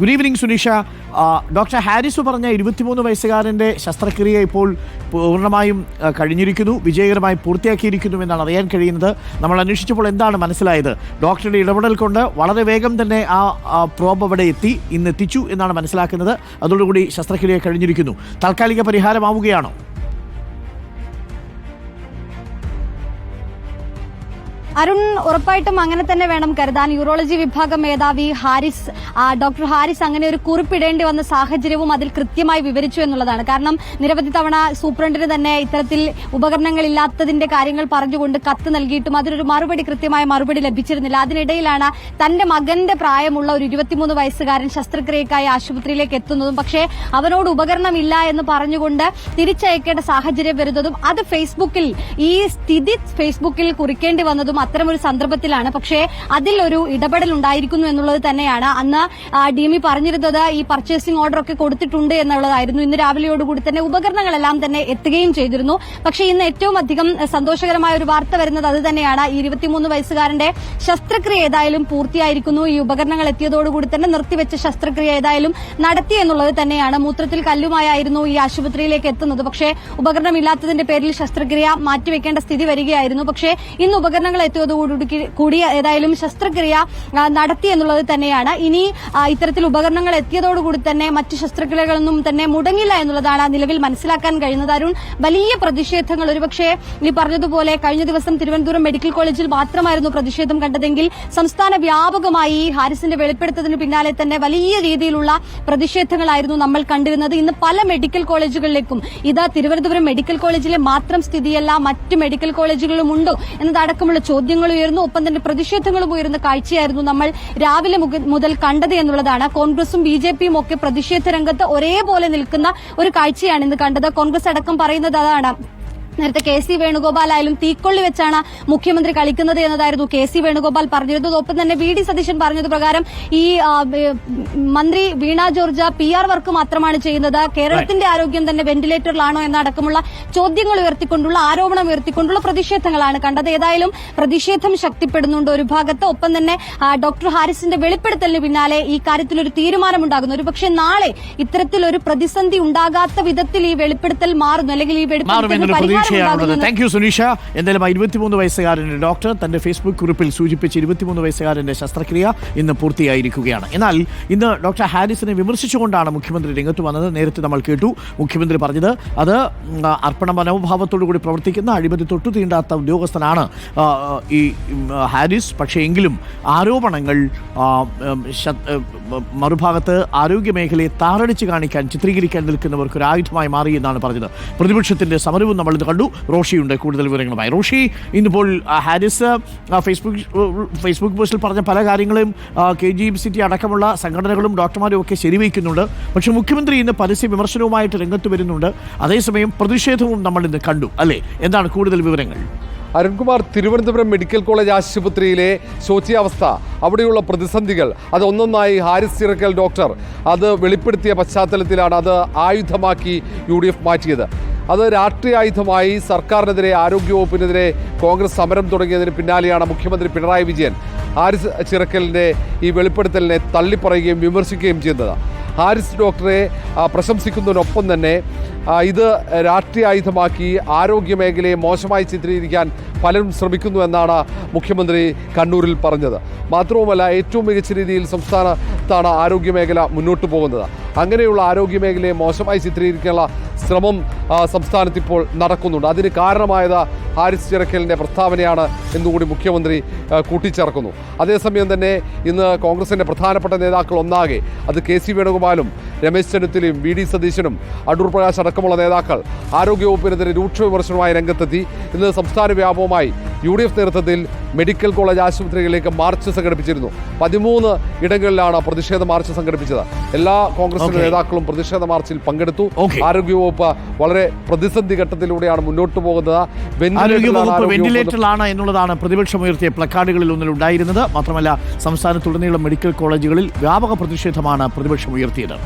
Good evening Suneesha doctor Haris പറഞ്ഞ ഇരുപത്തിമൂന്ന് വയസ്സുകാരന്റെ ശസ്ത്രക്രിയ ഇപ്പോൾ പൂർണമായും കഴിഞ്ഞിരിക്കുന്നു വിജയകരമായി പൂർത്തിയാക്കിയിരിക്കുന്നു എന്നാണ് അറിയാൻ കഴിയുന്നത്. നമ്മൾ അന്വേഷിച്ചപ്പോൾ എന്താണ് മനസ്സിലായത്? ഡോക്ടറുടെ ഇടപെടൽ കൊണ്ട് വളരെ വേഗം തന്നെ ആ പ്രോബ് അവിടെ എത്തി ഇന്ന് എത്തിച്ചു എന്നാണ് മനസ്സിലാക്കുന്നത്. അതോടുകൂടി ശസ്ത്രക്രിയ കഴിഞ്ഞിരിക്കുന്നു. താൽക്കാലിക പരിഹാരമാവുകയാണോ? അരുൺ ഉറപ്പായിട്ടും അങ്ങനെ തന്നെ വേണം കരുതാൻ. യൂറോളജി വിഭാഗം മേധാവി ഹാരിസ് ഡോക്ടർ ഹാരിസ് അങ്ങനെ ഒരു കുറിപ്പിടേണ്ടി വന്ന സാഹചര്യവും അതിൽ കൃത്യമായി വിവരിച്ചു എന്നുള്ളതാണ്. കാരണം നിരവധി തവണ സൂപ്രണ്ടിന് തന്നെ ഇത്തരത്തിൽ ഉപകരണങ്ങൾ ഇല്ലാത്തതിന്റെ കാര്യങ്ങൾ പറഞ്ഞുകൊണ്ട് കത്ത് നൽകിയിട്ടും അതിനൊരു മറുപടി കൃത്യമായ മറുപടി ലഭിച്ചിരുന്നില്ല. അതിനിടയിലാണ് തന്റെ മകന്റെ പ്രായമുള്ള ഒരു ഇരുപത്തിമൂന്ന് വയസ്സുകാരൻ ശസ്ത്രക്രിയക്കായി ആശുപത്രിയിലേക്ക് എത്തുന്നതും പക്ഷേ അവനോട് ഉപകരണമില്ല എന്ന് പറഞ്ഞുകൊണ്ട് തിരിച്ചയക്കേണ്ട സാഹചര്യം വരുന്നതും അത് ഫേസ്ബുക്കിൽ ഈ സ്ഥിതി ഫേസ്ബുക്കിൽ കുറിക്കേണ്ടി വന്നതും അത്തരമൊരു സന്ദർഭത്തിലാണ്. പക്ഷേ അതിൽ ഒരു ഇടപെടൽ ഉണ്ടായിരിക്കുന്നു എന്നുള്ളത് തന്നെയാണ്. അന്ന് ഡി എം ഇ പറഞ്ഞിരുന്നത് ഈ പർച്ചേസിംഗ് ഓർഡർ ഒക്കെ കൊടുത്തിട്ടുണ്ട് എന്നുള്ളതായിരുന്നു. ഇന്ന് രാവിലെയോടുകൂടി തന്നെ ഉപകരണങ്ങളെല്ലാം തന്നെ എത്തുകയും ചെയ്തിരുന്നു. പക്ഷേ ഇന്ന് ഏറ്റവും അധികം സന്തോഷകരമായ ഒരു വാർത്ത വരുന്നത് അത് തന്നെയാണ്. ഈ ഇരുപത്തിമൂന്ന് വയസ്സുകാരന്റെ ശസ്ത്രക്രിയ ഏതായാലും പൂർത്തിയായിരിക്കുന്നു. ഈ ഉപകരണങ്ങൾ എത്തിയതോടുകൂടി തന്നെ നിർത്തിവെച്ച ശസ്ത്രക്രിയ ഏതായാലും നടത്തി എന്നുള്ളത് തന്നെയാണ്. മൂത്രത്തിൽ കല്ലുമായായിരുന്നു ഈ ആശുപത്രിയിലേക്ക് എത്തുന്നത്. പക്ഷേ ഉപകരണമില്ലാത്തതിന്റെ പേരിൽ ശസ്ത്രക്രിയ മാറ്റിവെക്കേണ്ട സ്ഥിതി വരികയായിരുന്നു. പക്ഷേ ഇന്ന് ഉപകരണങ്ങൾ എത്തിയതോടുകൂടി കൂടി ഏതായാലും ശസ്ത്രക്രിയ നടത്തി എന്നുള്ളത് തന്നെയാണ്. ഇനി ഇത്തരത്തിൽ ഉപകരണങ്ങൾ എത്തിയതോടുകൂടി തന്നെ മറ്റ് ശസ്ത്രക്രിയകളൊന്നും തന്നെ മുടങ്ങില്ല എന്നുള്ളതാണ് നിലവിൽ മനസ്സിലാക്കാൻ കഴിയുന്നത്. അരുൺ വലിയ പ്രതിഷേധങ്ങൾ. ഒരുപക്ഷെ ഈ പറഞ്ഞതുപോലെ കഴിഞ്ഞ ദിവസം തിരുവനന്തപുരം മെഡിക്കൽ കോളേജിൽ മാത്രമായിരുന്നു പ്രതിഷേധം കണ്ടതെങ്കിൽ സംസ്ഥാന വ്യാപകമായി ഹാരിസിന്റെ വെളിപ്പെടുത്തതിന് പിന്നാലെ തന്നെ വലിയ രീതിയിലുള്ള പ്രതിഷേധങ്ങളായിരുന്നു നമ്മൾ കണ്ടിരുന്നത്. ഇന്ന് പല മെഡിക്കൽ കോളേജുകളിലേക്കും ഇതാ തിരുവനന്തപുരം മെഡിക്കൽ കോളേജിലെ മാത്രം സ്ഥിതിയല്ല മറ്റ് മെഡിക്കൽ കോളേജുകളിലും ഉണ്ടോ എന്നതടക്കമുള്ള ചോദ്യങ്ങൾ ഉയർന്നു ഒപ്പം തന്നെ പ്രതിഷേധങ്ങളും ഉയർന്ന കാഴ്ചയായിരുന്നു നമ്മൾ രാവിലെ മുതൽ കണ്ടത് എന്നുള്ളതാണ്. കോൺഗ്രസും ബി ജെ പിയും ഒക്കെ പ്രതിഷേധ രംഗത്ത് ഒരേപോലെ നിൽക്കുന്ന ഒരു കാഴ്ചയാണ് ഇന്ന് കണ്ടത്. കോൺഗ്രസ് അടക്കം പറയുന്നത് അതാണ്. നേരത്തെ കെ സി വേണുഗോപാൽ ആയാലും തീക്കൊള്ളി വെച്ചാണ് മുഖ്യമന്ത്രി കളിക്കുന്നത് എന്നതായിരുന്നു കെ സി വേണുഗോപാൽ പറഞ്ഞിരുന്നത്. ഒപ്പം തന്നെ വി ഡി സതീശൻ പറഞ്ഞത് പ്രകാരം ഈ മന്ത്രി Veena George P R work മാത്രമാണ് ചെയ്യുന്നത്. കേരളത്തിന്റെ ആരോഗ്യം തന്നെ വെന്റിലേറ്ററിലാണോ എന്നടക്കമുള്ള ചോദ്യങ്ങൾ ഉയർത്തിക്കൊണ്ടുള്ള ആരോപണം ഉയർത്തിക്കൊണ്ടുള്ള പ്രതിഷേധങ്ങളാണ് കണ്ടത്. ഏതായാലും പ്രതിഷേധം ശക്തിപ്പെടുന്നുണ്ട് ഒരു ഭാഗത്ത്. ഒപ്പം തന്നെ ഡോക്ടർ ഹാരിസിന്റെ വെളിപ്പെടുത്തലിന് പിന്നാലെ ഈ കാര്യത്തിൽ ഒരു തീരുമാനമുണ്ടാകുന്നു. ഒരു പക്ഷേ നാളെ ഇത്തരത്തിലൊരു പ്രതിസന്ധി ഉണ്ടാകാത്ത വിധത്തിൽ ഈ വെളിപ്പെടുത്തൽ മാറുന്നു. അല്ലെങ്കിൽ ഈ മാറുമെന്നൊരു പരിഹാരമുണ്ടാകുമെന്ന് താങ്ക് യു സുനീഷ. എന്തായാലും ഇരുപത്തിമൂന്ന് വയസ്സുകാരന്റെ ഡോക്ടർ തന്റെ ഫേസ്ബുക്ക് കുറിപ്പിൽ സൂചിപ്പിച്ച ഇരുപത്തിമൂന്ന് വയസ്സുകാരന്റെ ശസ്ത്രക്രിയ ഇന്ന് പൂർത്തിയായിരിക്കുകയാണ്. എന്നാൽ ഇന്ന് ഡോക്ടർ ഹാരിസിനെ വിമർശിച്ചുകൊണ്ടാണ് മുഖ്യമന്ത്രി രംഗത്ത് വന്നത്. നേരത്തെ നമ്മൾ കേട്ടു മുഖ്യമന്ത്രി പറഞ്ഞത് അത് അർപ്പണ മനോഭാവത്തോടു കൂടി പ്രവർത്തിക്കുന്ന അഴിമതി തൊട്ടു തീണ്ടാത്ത ഉദ്യോഗസ്ഥനാണ്. ഈ ഹാരിസ്. പക്ഷേ എങ്കിലും ആരോപണങ്ങൾ മറുഭാഗത്ത് ആരോഗ്യ മേഖലയെ താറടിച്ച് കാണിക്കാൻ ചിത്രീകരിക്കാൻ നിൽക്കുന്നവർക്ക് ഒരു ആയുധമായി മാറി എന്നാണ് പറഞ്ഞത്. പ്രതിപക്ഷത്തിന്റെ സമരവും നമ്മൾ ഇത് കണ്ടു. റോഷിയുണ്ട് കൂടുതൽ വിവരങ്ങളുമായി. റോഷി ഇന്നിപ്പോൾ ഹാരിസ് ഫേസ്ബുക്ക് ഫേസ്ബുക്ക് പോസ്റ്റിൽ പറഞ്ഞ പല കാര്യങ്ങളും K G M C T അടക്കമുള്ള സംഘടനകളും ഡോക്ടർമാരും ഒക്കെ ശരിവയ്ക്കുന്നുണ്ട്. പക്ഷേ മുഖ്യമന്ത്രി ഇന്ന് പരസ്യ വിമർശനവുമായിട്ട് രംഗത്ത് വരുന്നുണ്ട്. അതേസമയം പ്രതിഷേധവും നമ്മൾ ഇന്ന് കണ്ടു അല്ലേ? എന്താണ് കൂടുതൽ വിവരങ്ങൾ? അരുൺകുമാർ തിരുവനന്തപുരം മെഡിക്കൽ കോളേജ് ആശുപത്രിയിലെ ശോച്യാവസ്ഥ. അവിടെയുള്ള പ്രതിസന്ധികൾ അത് ഒന്നൊന്നായി ഹാരിസ് ചിറക്കൽ ഡോക്ടർ. അത് വെളിപ്പെടുത്തിയ പശ്ചാത്തലത്തിലാണ് അത് ആയുധമാക്കി യു മാറ്റിയത്. അത് രാഷ്ട്രീയ ആയുധമായി സർക്കാരിനെതിരെ ആരോഗ്യവകുപ്പിനെതിരെ കോൺഗ്രസ് സമരം തുടങ്ങിയതിന് പിന്നാലെയാണ് മുഖ്യമന്ത്രി പിണറായി വിജയൻ ഹാരിസ് ചിറക്കലിന്റെ ഈ വെളിപ്പെടുത്തലിനെ തള്ളിപ്പറയുകയും വിമർശിക്കുകയും ചെയ്യുന്നത്. ഹാരിസ് ഡോക്ടറെ പ്രശംസിക്കുന്നതിനൊപ്പം തന്നെ ഇത് രാഷ്ട്രീയ ആയുധമാക്കി ആരോഗ്യ മേഖലയെ മോശമായി ചിത്രീകരിക്കാൻ പലരും ശ്രമിക്കുന്നു എന്നാണ് മുഖ്യമന്ത്രി കണ്ണൂരിൽ പറഞ്ഞത്. മാത്രവുമല്ല ഏറ്റവും മികച്ച രീതിയിൽ സംസ്ഥാനത്താണ് ആരോഗ്യ മേഖല മുന്നോട്ട് പോകുന്നത്. അങ്ങനെയുള്ള ആരോഗ്യ മേഖലയെ മോശമായി ചിത്രീകരിക്കാനുള്ള ശ്രമം സംസ്ഥാനത്ത് ഇപ്പോൾ നടക്കുന്നുണ്ട്. അതിന് കാരണമായത് ഹാരിസ് ചിറക്കലിന്റെ പ്രസ്താവനയാണ് എന്നുകൂടി മുഖ്യമന്ത്രി കൂട്ടിച്ചേർക്കുന്നു. അതേസമയം തന്നെ ഇന്ന് കോൺഗ്രസിന്റെ പ്രധാനപ്പെട്ട നേതാക്കൾ ഒന്നാകെ അത് കെ സി വേണുഗോപാലും രമേശ് ചെന്നിത്തലയും വി ഡി സതീശനും അടൂർ പ്രകാശ് അടക്കമുള്ള നേതാക്കൾ ആരോഗ്യവകുപ്പിനെതിരെ രൂക്ഷ വിമർശനവുമായി രംഗത്തെത്തി. ഇന്ന് സംസ്ഥാന വ്യാപകമായി യു ഡി എഫ് നേതൃത്വത്തിൽ മെഡിക്കൽ കോളേജ് ആശുപത്രികളിലേക്ക് മാർച്ച് സംഘടിപ്പിച്ചിരുന്നു. പതിമൂന്ന് ഇടങ്ങളിലാണ് പ്രതിഷേധ മാർച്ച് സംഘടിപ്പിച്ചത്. എല്ലാ കോൺഗ്രസ് നേതാക്കളും പ്രതിഷേധ മാർച്ചിൽ പങ്കെടുത്തു. ആരോഗ്യവകുപ്പ് വളരെ പ്രതിസന്ധി ഘട്ടത്തിലൂടെയാണ് മുന്നോട്ട് പോകുന്നത്. ആരോഗ്യവകുപ്പ് വെന്റിലേറ്ററിലാണ് എന്നുള്ളതാണ് പ്രതിപക്ഷം ഉയർത്തിയ പ്ലക്കാർഡുകളിൽ ഒന്നിൽ ഉണ്ടായിരുന്നത്. മാത്രമല്ല സംസ്ഥാനത്തുടനീളം മെഡിക്കൽ കോളേജുകളിൽ വ്യാപക പ്രതിഷേധമാണ് പ്രതിപക്ഷം ഉയർത്തിയത്.